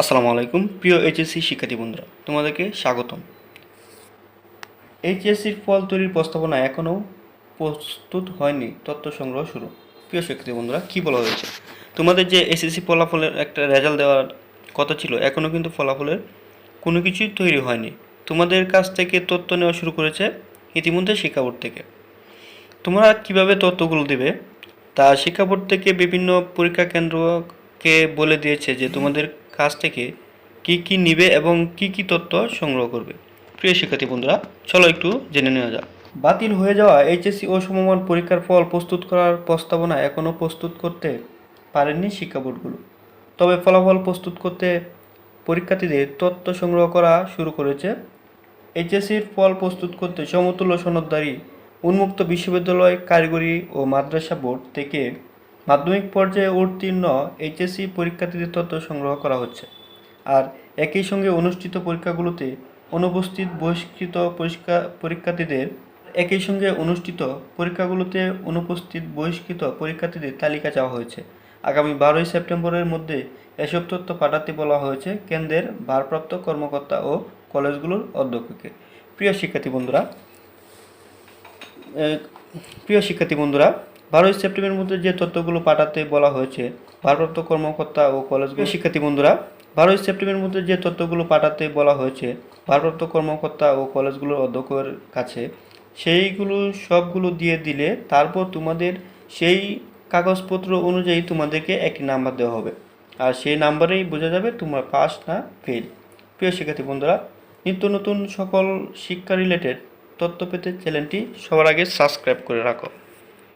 আসসালামু আলাইকুম, প্রিয় এইচএসসি শিক্ষার্থী বন্ধুরা, তোমাদেরকে স্বাগতম। এইচএসসির ফল তৈরির প্রস্তাবনা এখনও প্রস্তুত হয়নি, তথ্য সংগ্রহ শুরু। প্রিয় শিক্ষার্থী বন্ধুরা, কী বলা হয়েছে? তোমাদের যে এসএসসি ফলাফলের একটা রেজাল্ট দেওয়ার কথা ছিল, এখনও কিন্তু ফলাফলের কোনো কিছুই তৈরি হয়নি। তোমাদের কাছ থেকে তথ্য নেওয়া শুরু করেছে ইতিমধ্যে শিক্ষা বোর্ড থেকে। তোমরা কীভাবে তথ্যগুলো দেবে? তা শিক্ষা বোর্ড থেকে বিভিন্ন পরীক্ষা কেন্দ্রকে বলে দিয়েছে যে তোমাদের কাছ থেকে কি কি নিবে এবং কি কি তথ্য সংগ্রহ করবে। প্রিয় শিক্ষার্থী বন্ধুরা, চলো একটু জেনে নেওয়া যাক। বাতিল হয়ে যাওয়া এইচএসসি ও সমমান পরীক্ষার ফল প্রস্তুত করার প্রস্তাবনা এখনও প্রস্তুত করতে পারেননি শিক্ষা বোর্ডগুলো। তবে ফলাফল প্রস্তুত করতে পরীক্ষার্থীদের তথ্য সংগ্রহ করা শুরু করেছে। এইচএসসির ফল প্রস্তুত করতে সমতুল্য সনদদারি উন্মুক্ত বিশ্ববিদ্যালয়, কারিগরি ও মাদ্রাসা বোর্ড থেকে মাধ্যমিক পর্যায়ে উত্তীর্ণ এইচএসসি পরীক্ষার্থীদের তথ্য সংগ্রহ করা হচ্ছে। আর একই সঙ্গে অনুষ্ঠিত পরীক্ষাগুলোতে অনুপস্থিত বহিষ্কৃত পরীক্ষা, পরীক্ষার্থীদের একই সঙ্গে অনুষ্ঠিত পরীক্ষাগুলোতে অনুপস্থিত বহিষ্কৃত পরীক্ষার্থীদের তালিকা চাওয়া হয়েছে। আগামী বারোই সেপ্টেম্বরের মধ্যে এসব তথ্য পাঠাতে বলা হয়েছে কেন্দ্রের ভারপ্রাপ্ত কর্মকর্তা ও কলেজগুলোর অধ্যক্ষকে। প্রিয় শিক্ষার্থী বন্ধুরা প্রিয় শিক্ষার্থী বন্ধুরা বারোই সেপ্টেম্বরের মধ্যে যে তথ্যগুলো পাঠাতে বলা হয়েছে ভারপ্রাপ্ত কর্মকর্তা ও কলেজগুলো শিক্ষার্থী বন্ধুরা বারোই সেপ্টেম্বরের মধ্যে যে তথ্যগুলো পাঠাতে বলা হয়েছে ভারপ্রাপ্ত কর্মকর্তা ও কলেজগুলোর অধ্যক্ষের কাছে সেইগুলো সবগুলো দিয়ে দিলে তারপর তোমাদের সেই কাগজপত্র অনুযায়ী তোমাদেরকে একটি নাম্বার দেওয়া হবে। আর সেই নাম্বারেই বোঝা যাবে তোমরা পাস না ফেল। প্রিয় শিক্ষার্থী বন্ধুরা নিত্য নতুন সকল শিক্ষা রিলেটেড তথ্য পেতে চ্যানেলটি সবার আগে সাবস্ক্রাইব করে রাখো।